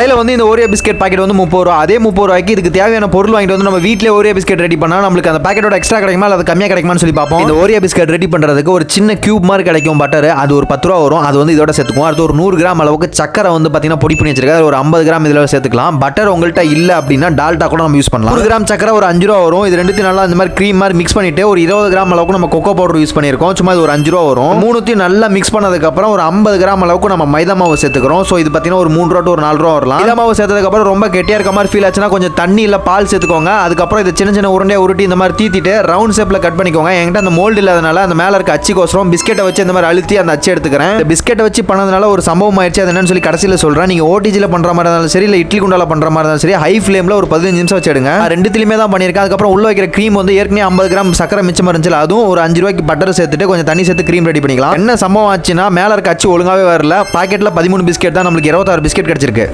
கடையில் வந்து இந்த ஓரியோ பிஸ்கெட் பாக்கெட் வந்து முப்பது ரூபா அதே முப்பது ரூபாய்க்கு இதுக்கு தேவையான பொருள் வாங்கிட்டு வந்து நம்ம வீட்டிலே ஓரியோ பிஸ்கெட் ரெடி பண்ணால் நம்மளுக்கு அந்த பாக்கெட்டோட எக்ஸ்ட்ரா கிடைக்குமா அல்லது கம்மியாக கிடைக்குமான்னு சொல்லி பார்ப்போம். இந்த ஓரியோ பிஸ்கெட் ரெடி பண்ணுறதுக்கு ஒரு சின்ன கியூப் மாதிரி கிடைக்கும் பட்டர் அது ஒரு பத்து ரூபா வரும். அது வந்து இதோட சேர்த்துக்கும் அடுத்து ஒரு நூறு கிராம் அளவுக்கு சக்கரை வந்து பார்த்தீங்கன்னா பொடி பண்ணி வச்சிருக்காரு. ஒரு ஐம்பது கிராம் இதில் சேர்த்துக்கலாம். பட்டர் உங்கள்கிட்ட இல்லை அப்படின்னா டால்டா கூட நம்ம யூஸ் பண்ணலாம். ஒரு கிராம் சக்கரை ஒரு அஞ்சு ரூபா வரும். இது ரெண்டுத்தையும் நல்லா இந்த மாதிரி க்ரீம் மாதிரி மிக்ஸ் பண்ணிட்டு ஒரு இருபது கிராம் அளவுக்கு நம்ம கொக்கோ பவுடர் யூஸ் பண்ணியிருக்கோம். சும்மா இது ஒரு அஞ்சு ரூபா வரும். மூணுத்தையும் நல்லா மிக்ஸ் பண்ணதுக்கப்புறம் ஒரு ஐம்பது கிராம் அளவுக்கு நம்ம மைதா மாவு சேர்த்துக்கிறோம். ஸோ இது பார்த்தீங்கன்னா ஒரு மூணு ரூபா டு ஒரு நாலு ரூபா வரலாம். மைதா மாவு சேர்த்ததுக்கப்புறம் ரொம்ப கெட்டியாக இருக்க மாதிரி ஃபீல் ஆச்சுன்னா கொஞ்சம் தண்ணி இல்லை பால் சேர்த்துக்கோங்க. அதுக்கப்புறம் இது சின்ன சின்ன உருண்டையாக உருட்டி இந்த மாதிரி தீத்திட்டு ரவுண்ட் ஷேப்பில் கட் பண்ணிக்கோங்க. என்கிட்ட அந்த மோல்டு இல்லாதனால அந்த மேலே இருக்க அச்சுக்கோசரம் பிஸ்கெட்டை வச்சு இந்த மாதிரி அழுத்தி அந்த அச்சு எடுத்துக்கிறேன். பிஸ்கெட்டை வச்சு பண்ணதுனால ஒரு சம்பவம் ஆயிடுச்சு. அது என்னன்னு சொல்லி கடைசியில் சொல்கிறேன் நீங்கள் ஓடிஜியில் பண்ணுற மாதிரி இருந்தாலும் சரி இல்லை இட்லி குண்டால பண்ணுற மாதிரி இருந்தாலும் சரி ஹை ஃப்ளேமில் ஒரு பதினஞ்சு நிமிஷம் வச்சிடுங்க. ரெண்டுத்திலுமே தான் பண்ணியிருக்கேன். அதுக்கப்புறம் உள்ள வைக்கிற க்ரீம் வந்து ஏற்கனவே ஐம்பது கிராம் சக்கரை மிச்சம் இருந்துச்சு அதுவும் ஒரு அஞ்சு ரூபாய்க்கு பட்டர் சேர்த்துட்டு கொஞ்சம் தண்ணி சேர்த்து க்ரீம் ரெடி பண்ணிக்கலாம். என்ன சம்பவம் ஆச்சுன்னா மேலே இருக்க அச்சு ஒழுங்காவே வரல. பாக்கெட்டில் பதிமூணு பிஸ்கெட் தான் நம்மளுக்கு இருபத்தாறு பிஸ்கெட் கிடச்சிருக்கு.